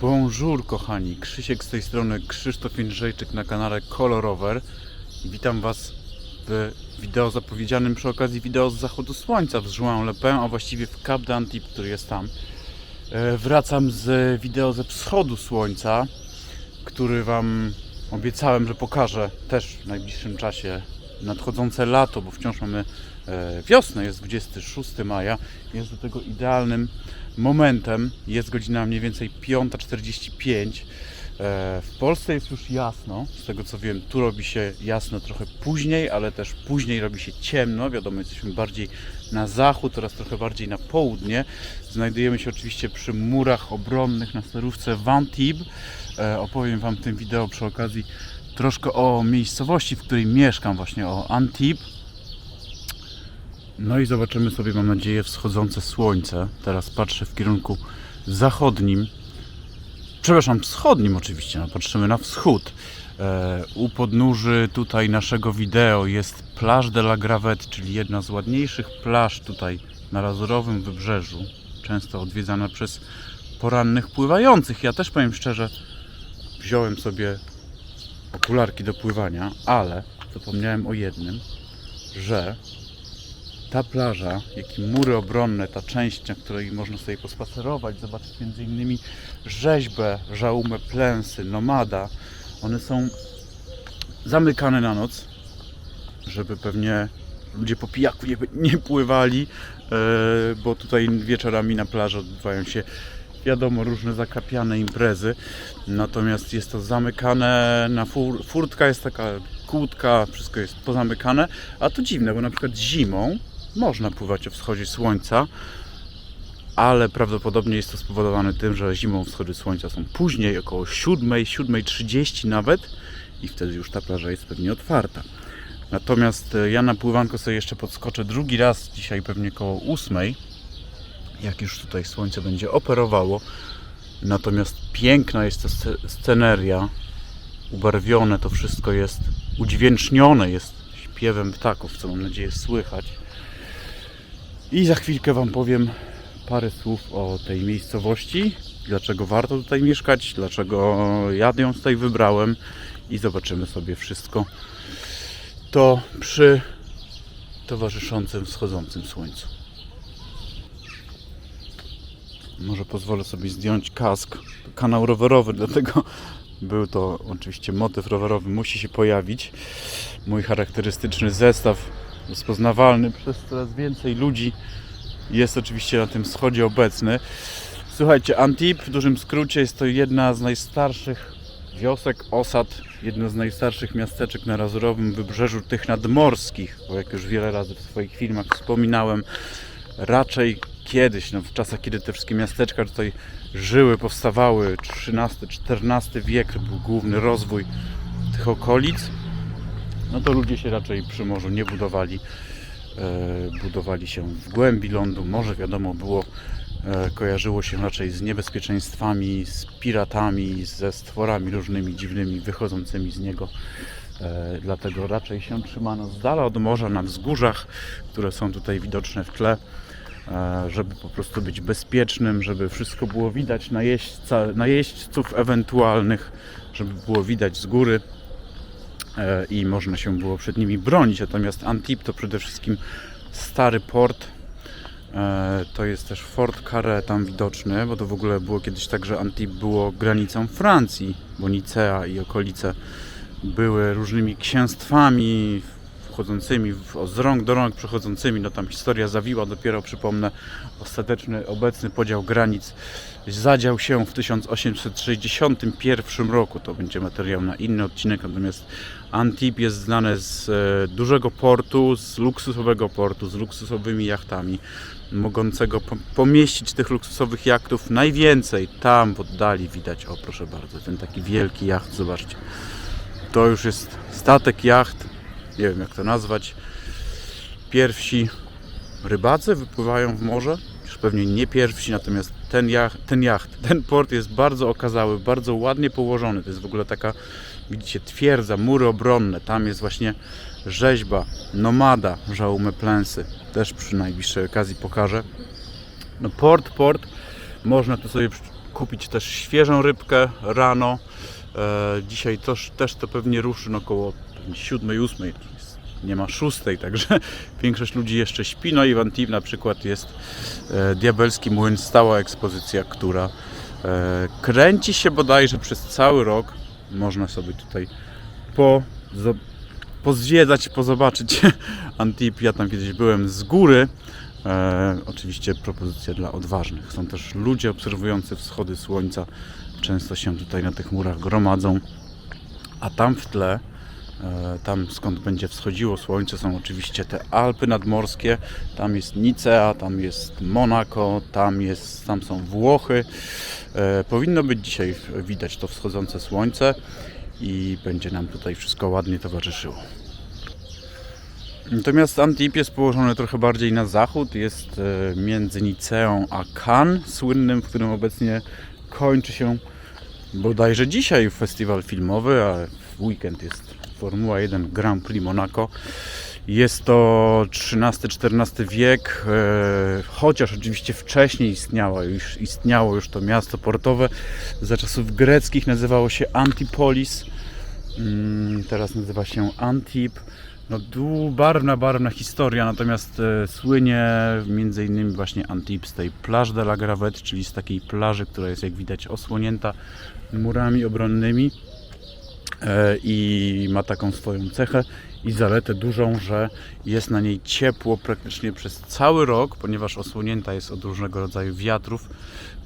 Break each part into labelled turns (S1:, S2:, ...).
S1: Bonjour kochani, Krzysiek z tej strony, Krzysztof Jędrzejczyk na kanale Colorover. Witam Was w wideo zapowiedzianym przy okazji wideo z zachodu słońca w Juan-le-Pin, a właściwie w Cap d'Antibes, który jest tam. E, Wracam z wideo ze wschodu słońca, który Wam obiecałem, że pokażę też w najbliższym czasie nadchodzące lato, bo wciąż mamy e, wiosnę, jest 26 maja, jest do tego idealnym momentem. Jest godzina mniej więcej 5.45. E, W Polsce jest już jasno, z tego co wiem, tu robi się jasno trochę później, ale też później robi się ciemno. Wiadomo, jesteśmy bardziej na zachód oraz trochę bardziej na południe. Znajdujemy się oczywiście przy murach obronnych na sterówce Vantibes. E, Opowiem Wam w tym wideo przy okazji troszkę o miejscowości, w której mieszkam, właśnie o Antibes. No i zobaczymy sobie, mam nadzieję, wschodzące słońce. Teraz patrzę w kierunku zachodnim. Przepraszam, wschodnim oczywiście, no, patrzymy na wschód. E, u podnóży tutaj naszego wideo jest Plage de la Gravette, czyli jedna z ładniejszych plaż tutaj na Lazurowym Wybrzeżu. Często odwiedzana przez porannych pływających. Ja też powiem szczerze, wziąłem sobie okularki do pływania, ale zapomniałem o jednym, że ta plaża, jak i mury obronne, ta część, na której można sobie pospacerować, zobaczyć między innymi rzeźbę, żałumę plensy, nomada, one są zamykane na noc, żeby pewnie ludzie po pijaku nie, nie pływali, e, bo tutaj wieczorami na plaży odbywają się wiadomo różne zakapiane imprezy, natomiast jest to zamykane na fur, furtka jest taka kłódka, wszystko jest pozamykane, a to dziwne, bo na przykład zimą można pływać o wschodzie słońca, ale prawdopodobnie jest to spowodowane tym, że zimą wschody słońca są później, około 7, 7.30 nawet i wtedy już ta plaża jest pewnie otwarta. Natomiast e, ja na pływanko sobie jeszcze podskoczę drugi raz, dzisiaj pewnie koło 8, jak już tutaj słońce będzie operowało. Natomiast piękna jest ta sce- sceneria, ubarwione to wszystko jest, udźwięcznione jest śpiewem ptaków, co mam nadzieję słychać. I za chwilkę Wam powiem parę słów o tej miejscowości, dlaczego warto tutaj mieszkać, dlaczego ja ją tutaj wybrałem i zobaczymy sobie wszystko to przy towarzyszącym wschodzącym słońcu. Może pozwolę sobie zdjąć kask. Kanał rowerowy, dlatego był to oczywiście motyw rowerowy, musi się pojawić. Mój charakterystyczny zestaw, rozpoznawalny przez coraz więcej ludzi, jest oczywiście na tym wschodzie obecny. Słuchajcie, Antibes w dużym skrócie jest to jedna z najstarszych wiosek, osad, jedno z najstarszych miasteczek na Lazurowym Wybrzeżu, tych nadmorskich, bo jak już wiele razy w swoich filmach wspominałem, raczej kiedyś, no, w czasach, kiedy te wszystkie miasteczka tutaj żyły, powstawały, XIII-XIV wiek był główny rozwój tych okolic, no to ludzie się raczej przy morzu nie budowali. E, budowali się w głębi lądu. Morze wiadomo było, e, kojarzyło się raczej z niebezpieczeństwami, z piratami, ze stworami różnymi dziwnymi wychodzącymi z niego. E, dlatego raczej się trzymano z dala od morza na wzgórzach, które są tutaj widoczne w tle, żeby po prostu być bezpiecznym, żeby wszystko było widać na, jeźdźca, na jeźdźców ewentualnych, żeby było widać z góry e, i można się było przed nimi bronić. Natomiast Antibes to przede wszystkim stary port. E, To jest też Fort Carré tam widoczny, bo to w ogóle było kiedyś tak, że Antibes było granicą Francji, bo Nicea i okolice były różnymi księstwami wchodzącymi w, z rąk do rąk przechodzącymi. No tam historia zawiła, dopiero przypomnę, ostateczny, obecny podział granic zadział się w 1861 roku. To będzie materiał na inny odcinek, natomiast Antibes jest znane z e, dużego portu, z luksusowego portu, z luksusowymi jachtami, mogącego po- pomieścić tych luksusowych jachtów najwięcej. Tam w oddali widać, o proszę bardzo, ten taki wielki jacht, zobaczcie. To już jest statek, jacht, nie wiem jak to nazwać. Pierwsi rybacy wypływają w morze, już pewnie nie pierwsi, natomiast ten jacht, ten jacht, ten port jest bardzo okazały, bardzo ładnie położony. To jest w ogóle taka, widzicie, twierdza, mury obronne. Tam jest właśnie rzeźba, nomada, żałumy plensy. Też przy najbliższej okazji pokażę. No port, port, można tu sobie kupić też świeżą rybkę rano. E, dzisiaj też, też to pewnie ruszy no około 7-8, nie ma 6, także większość ludzi jeszcze śpi. No i w Antibes na przykład jest e, Diabelski Młyn, stała ekspozycja, która e, kręci się bodajże przez cały rok. Można sobie tutaj po, zo- pozwiedzać, pozobaczyć Antibes. Ja tam kiedyś byłem z góry. E, oczywiście propozycja dla odważnych. Są też ludzie obserwujący wschody słońca. Często się tutaj na tych murach gromadzą. A tam w tle, tam skąd będzie wschodziło słońce, są oczywiście te Alpy nadmorskie. Tam jest Nicea, tam jest Monako, tam, jest, tam są Włochy. E, powinno być dzisiaj widać to wschodzące słońce i będzie nam tutaj wszystko ładnie towarzyszyło. Natomiast Antip jest położony trochę bardziej na zachód, jest e, między Niceą a Cannes, słynnym, w którym obecnie kończy się bodajże dzisiaj festiwal filmowy, a w weekend jest Formuła 1 Grand Prix Monaco. Jest to XIII-XIV wiek, e, chociaż oczywiście wcześniej istniało już, istniało już to miasto portowe. Za czasów greckich nazywało się Antipolis, Mm, teraz nazywa się Antip. No, barwna, barwna historia, natomiast e, słynie między innymi właśnie Antibes z tej Plage de la Gravette, czyli z takiej plaży, która jest jak widać osłonięta murami obronnymi i ma taką swoją cechę i zaletę dużą, że jest na niej ciepło praktycznie przez cały rok, ponieważ osłonięta jest od różnego rodzaju wiatrów,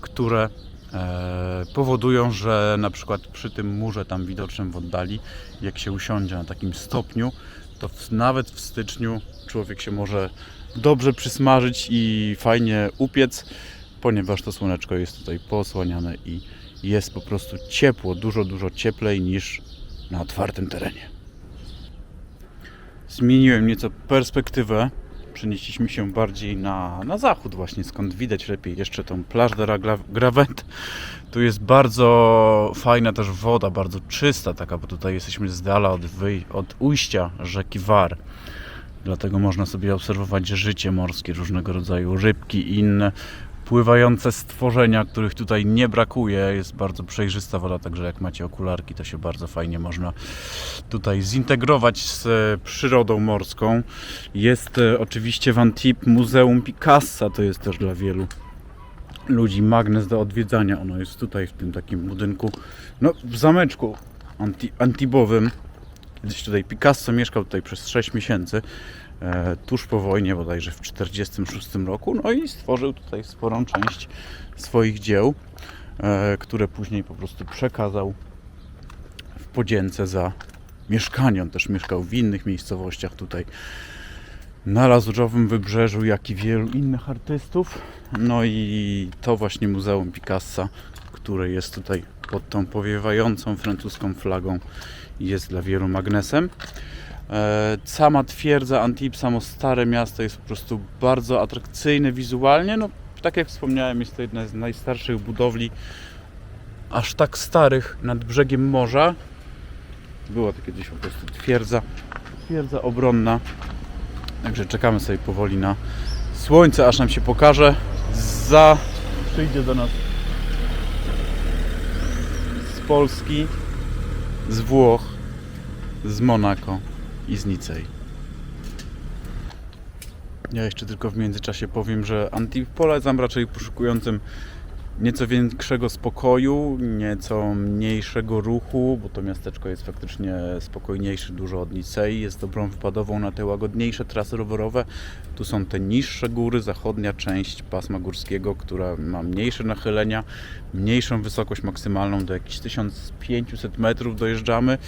S1: które e, powodują, że na przykład przy tym murze tam widocznym w oddali, jak się usiądzie na takim stopniu, to nawet w styczniu człowiek się może dobrze przysmażyć i fajnie upiec, ponieważ to słoneczko jest tutaj posłaniane i jest po prostu ciepło, dużo, dużo cieplej niż na otwartym terenie. Zmieniłem nieco perspektywę. Przenieśliśmy się bardziej na, na zachód właśnie, skąd widać lepiej jeszcze tą Plage de la. Tu jest bardzo fajna też woda, bardzo czysta taka, bo tutaj jesteśmy z dala od, wyj- od ujścia rzeki War. Dlatego można sobie obserwować życie morskie, różnego rodzaju rybki i inne pływające stworzenia, których tutaj nie brakuje. Jest bardzo przejrzysta woda, także jak macie okularki, to się bardzo fajnie można tutaj zintegrować z e, przyrodą morską. Jest e, oczywiście w Antibes Muzeum Picassa, to jest też dla wielu ludzi magnes do odwiedzania. Ono jest tutaj w tym takim budynku, no w zameczku anti, antibowym. Kiedyś tutaj Picasso mieszkał tutaj przez 6 miesięcy, tuż po wojnie, bodajże w 1946 roku, no i stworzył tutaj sporą część swoich dzieł, e, które później po prostu przekazał w podzięce za mieszkanie. On też mieszkał w innych miejscowościach tutaj na Lazurzowym Wybrzeżu, jak i wielu innych artystów. No i to właśnie Muzeum Picassa, które jest tutaj pod tą powiewającą francuską flagą, jest dla wielu magnesem. E, Sama twierdza Antibes, samo stare miasto jest po prostu bardzo atrakcyjne wizualnie. No, tak jak wspomniałem, jest to jedna z najstarszych budowli, aż tak starych nad brzegiem morza. Była to kiedyś po prostu twierdza, twierdza obronna. Także czekamy sobie powoli na słońce, aż nam się pokaże. Za przyjdzie do nas z Polski, z Włoch, z Monako i z Nicei. Ja jeszcze tylko w międzyczasie powiem, że Antibes polecam raczej poszukującym nieco większego spokoju, nieco mniejszego ruchu, bo to miasteczko jest faktycznie spokojniejsze dużo od Nicei, jest dobrą wypadową na te łagodniejsze trasy rowerowe. Tu są te niższe góry, zachodnia część pasma górskiego, która ma mniejsze nachylenia, mniejszą wysokość maksymalną, do jakichś 1500 metrów dojeżdżamy,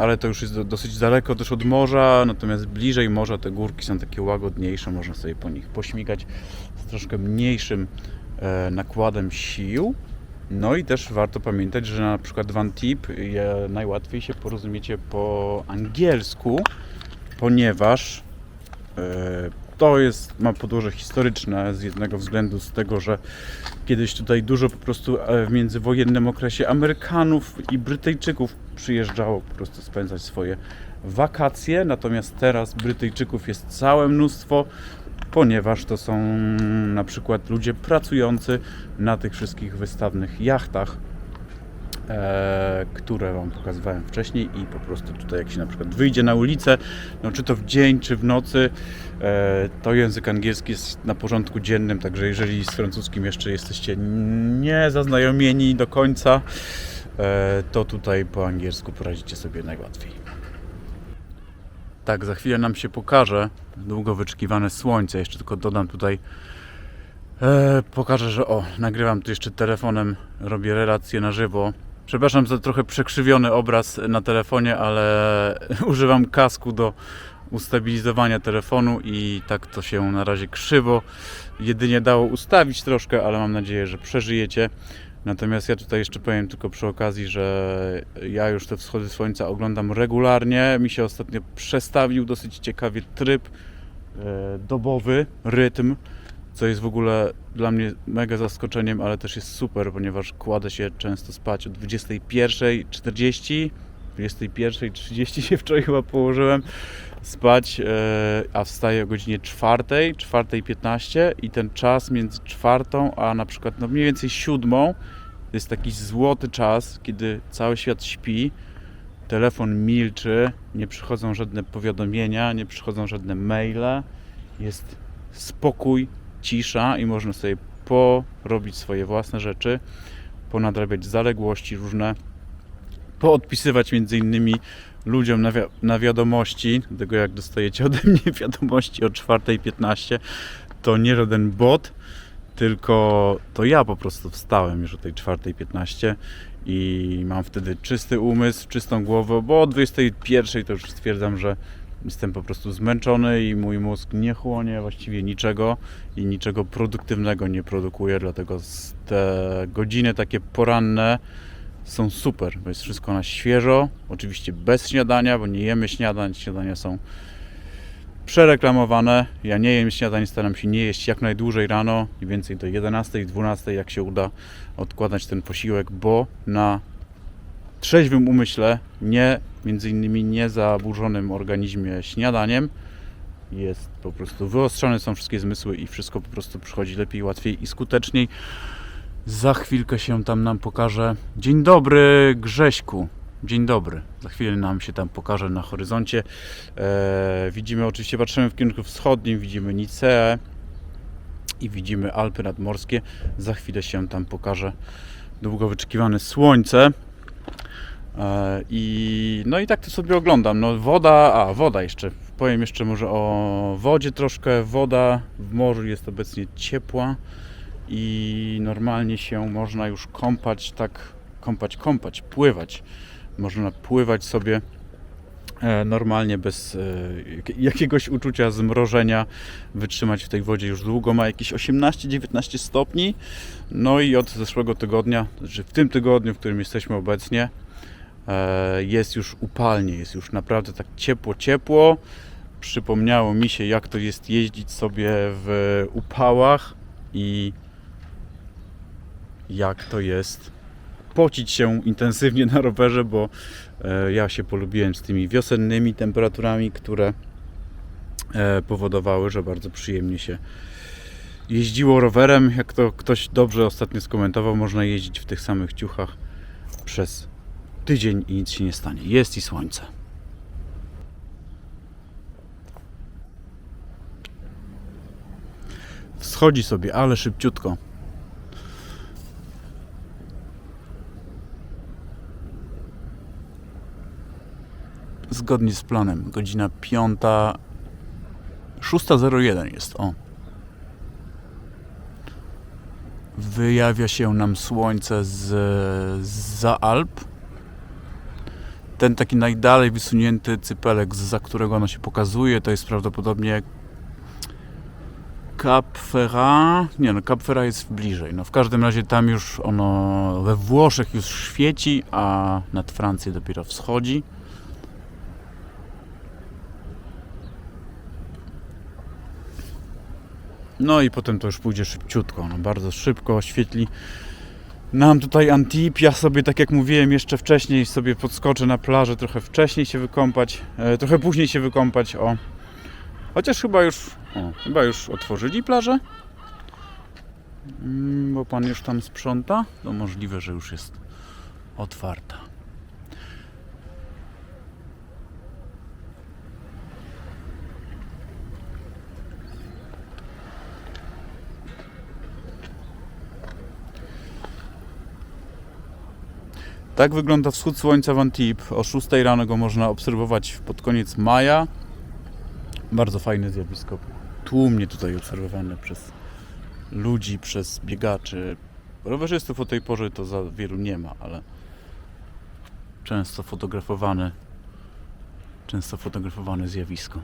S1: ale to już jest do, dosyć daleko też od morza, natomiast bliżej morza te górki są takie łagodniejsze, można sobie po nich pośmigać z troszkę mniejszym e, nakładem sił. No i też warto pamiętać, że na przykład w Antibes e, najłatwiej się porozumiecie po angielsku, ponieważ e, to jest, ma podłoże historyczne z jednego względu, z tego, że kiedyś tutaj dużo po prostu e, w międzywojennym okresie Amerykanów i Brytyjczyków przyjeżdżało po prostu spędzać swoje wakacje, natomiast teraz Brytyjczyków jest całe mnóstwo, ponieważ to są na przykład ludzie pracujący na tych wszystkich wystawnych jachtach, które Wam pokazywałem wcześniej i po prostu tutaj jak się na przykład wyjdzie na ulicę, no czy to w dzień, czy w nocy, e, to język angielski jest na porządku dziennym, także jeżeli z francuskim jeszcze jesteście nie zaznajomieni do końca, e, to tutaj po angielsku poradzicie sobie najłatwiej. Tak, za chwilę nam się pokaże długo wyczekiwane słońce. Jeszcze tylko dodam tutaj, e, pokażę, że o, nagrywam tu jeszcze telefonem, robię relację na żywo. Przepraszam za trochę przekrzywiony obraz na telefonie, ale używam kasku do ustabilizowania telefonu i tak to się na razie krzywo jedynie dało ustawić troszkę, ale mam nadzieję, że przeżyjecie. Natomiast ja tutaj jeszcze powiem tylko przy okazji, że ja już te wschody słońca oglądam regularnie. Mi się ostatnio przestawił dosyć ciekawie tryb e, dobowy, rytm, co jest w ogóle dla mnie mega zaskoczeniem, ale też jest super, ponieważ kładę się często spać o 21.40, 21.30 się wczoraj chyba położyłem spać, e, a wstaję o godzinie 4, 4.15 i ten czas między czwartą, a na przykład no mniej więcej siódmą jest taki złoty czas, kiedy cały świat śpi, telefon milczy, nie przychodzą żadne powiadomienia, nie przychodzą żadne maile, jest spokój, cisza i można sobie porobić swoje własne rzeczy, ponadrabiać zaległości różne, poodpisywać między innymi ludziom na, wi- na wiadomości, dlatego jak dostajecie ode mnie wiadomości o 4.15, to nie żaden bot, tylko to ja po prostu wstałem już o tej 4.15 i mam wtedy czysty umysł, czystą głowę, bo o 21.00 to już stwierdzam, że jestem po prostu zmęczony i mój mózg nie chłonie właściwie niczego i niczego produktywnego nie produkuje, dlatego te godziny takie poranne są super, bo jest wszystko na świeżo, oczywiście bez śniadania, bo nie jemy śniadań, śniadania są przereklamowane. Ja nie jem śniadań, staram się nie jeść jak najdłużej rano, mniej więcej do 11, 12, jak się uda odkładać ten posiłek, bo na trzeźwym umyśle, nie między innymi niezaburzonym organizmie śniadaniem jest po prostu wyostrzone są wszystkie zmysły i wszystko po prostu przychodzi lepiej, łatwiej i skuteczniej. Za chwilkę się tam nam pokaże. Dzień dobry, Grześku. Dzień dobry. Za chwilę nam się tam pokaże na horyzoncie. E, widzimy, oczywiście patrzymy w kierunku wschodnim, widzimy Niceę i widzimy Alpy nadmorskie. Za chwilę się tam pokaże długo wyczekiwane słońce. E, I no i tak to sobie oglądam. No woda, a woda jeszcze. Powiem jeszcze może o wodzie troszkę. Woda w morzu jest obecnie ciepła i normalnie się można już kąpać, tak kąpać, kąpać, pływać. Można pływać sobie e, normalnie bez e, jak- jakiegoś uczucia zmrożenia, wytrzymać w tej wodzie już długo. Ma jakieś 18-19 stopni. No i od zeszłego tygodnia, że w tym tygodniu, w którym jesteśmy obecnie, jest już upalnie, jest już naprawdę tak ciepło, ciepło. Przypomniało mi się, jak to jest jeździć sobie w upałach i jak to jest pocić się intensywnie na rowerze, bo e, ja się polubiłem z tymi wiosennymi temperaturami, które e, powodowały, że bardzo przyjemnie się jeździło rowerem. Jak to ktoś dobrze ostatnio skomentował, można jeździć w tych samych ciuchach przez tydzień i nic się nie stanie. Jest i słońce. Wschodzi sobie, ale szybciutko. Zgodnie z planem, godzina 5. 6.01 jest, o. Wyjawia się nam słońce z, za Alp. Ten taki najdalej wysunięty cypelek, za którego ono się pokazuje, to jest prawdopodobnie Cap. Nie no, Cap Ferrat jest bliżej. No w każdym razie tam już ono we Włoszech już świeci, a nad Francją dopiero wschodzi. No i potem to już pójdzie szybciutko, no bardzo szybko oświetli nam tutaj Antip. Ja sobie, tak jak mówiłem jeszcze wcześniej, sobie podskoczę na plażę, trochę wcześniej się wykąpać, e, trochę później się wykąpać, o. Chociaż chyba już, o, chyba już otworzyli plażę. Mm, bo pan już tam sprząta. To możliwe, że już jest otwarta. Tak wygląda wschód słońca w Antibes. O 6 rano go można obserwować pod koniec maja. Bardzo fajne zjawisko. Tłumnie tutaj obserwowane przez ludzi, przez biegaczy. Rowerzystów o tej porze to za wielu nie ma, ale często fotografowane, często fotografowane zjawisko.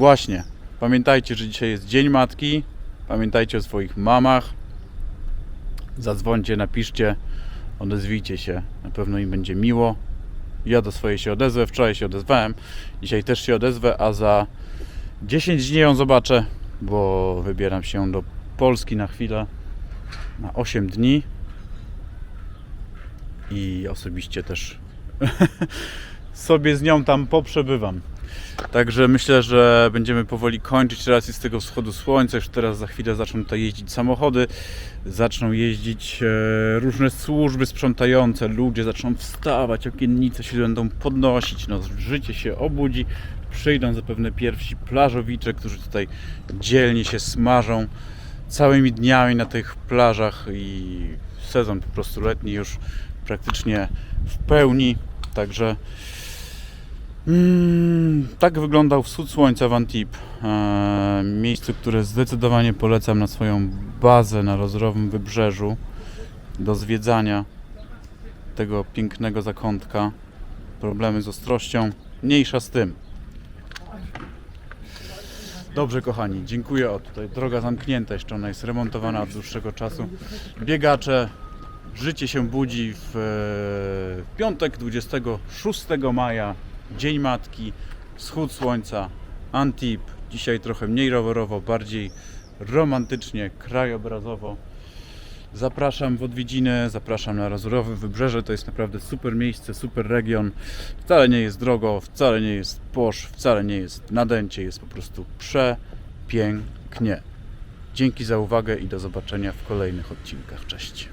S1: Właśnie. Pamiętajcie, że dzisiaj jest Dzień Matki. Pamiętajcie o swoich mamach. Zadzwońcie, napiszcie, odezwijcie się. Na pewno im będzie miło. Ja do swojej się odezwę. Wczoraj się odezwałem. Dzisiaj też się odezwę, a za 10 dni ją zobaczę, bo wybieram się do Polski na chwilę. Na 8 dni. I osobiście też sobie z nią tam poprzebywam. Także myślę, że będziemy powoli kończyć. Teraz jest tego wschodu słońca. Już teraz za chwilę zaczną tutaj jeździć samochody, zaczną jeździć e, różne służby sprzątające, ludzie zaczną wstawać, okiennice się będą podnosić, no, życie się obudzi. Przyjdą zapewne pierwsi plażowicze, którzy tutaj dzielnie się smażą całymi dniami na tych plażach i sezon po prostu letni już praktycznie w pełni. Także Mm, tak wyglądał wschód słońca w Antibes. E, miejscu, które zdecydowanie polecam na swoją bazę na rozrowym wybrzeżu do zwiedzania tego pięknego zakątka. Problemy z ostrością, mniejsza z tym. Dobrze, kochani, dziękuję. O, tutaj droga zamknięta, jeszcze ona jest remontowana od dłuższego czasu. Biegacze, życie się budzi w e, piątek 26 maja Dzień Matki, wschód słońca, Antip. Dzisiaj trochę mniej rowerowo, bardziej romantycznie, krajobrazowo. Zapraszam w odwiedziny, zapraszam na Razurowe Wybrzeże. To jest naprawdę super miejsce, super region. Wcale nie jest drogo, wcale nie jest posz, wcale nie jest nadęcie. Jest po prostu przepięknie. Dzięki za uwagę i do zobaczenia w kolejnych odcinkach. Cześć.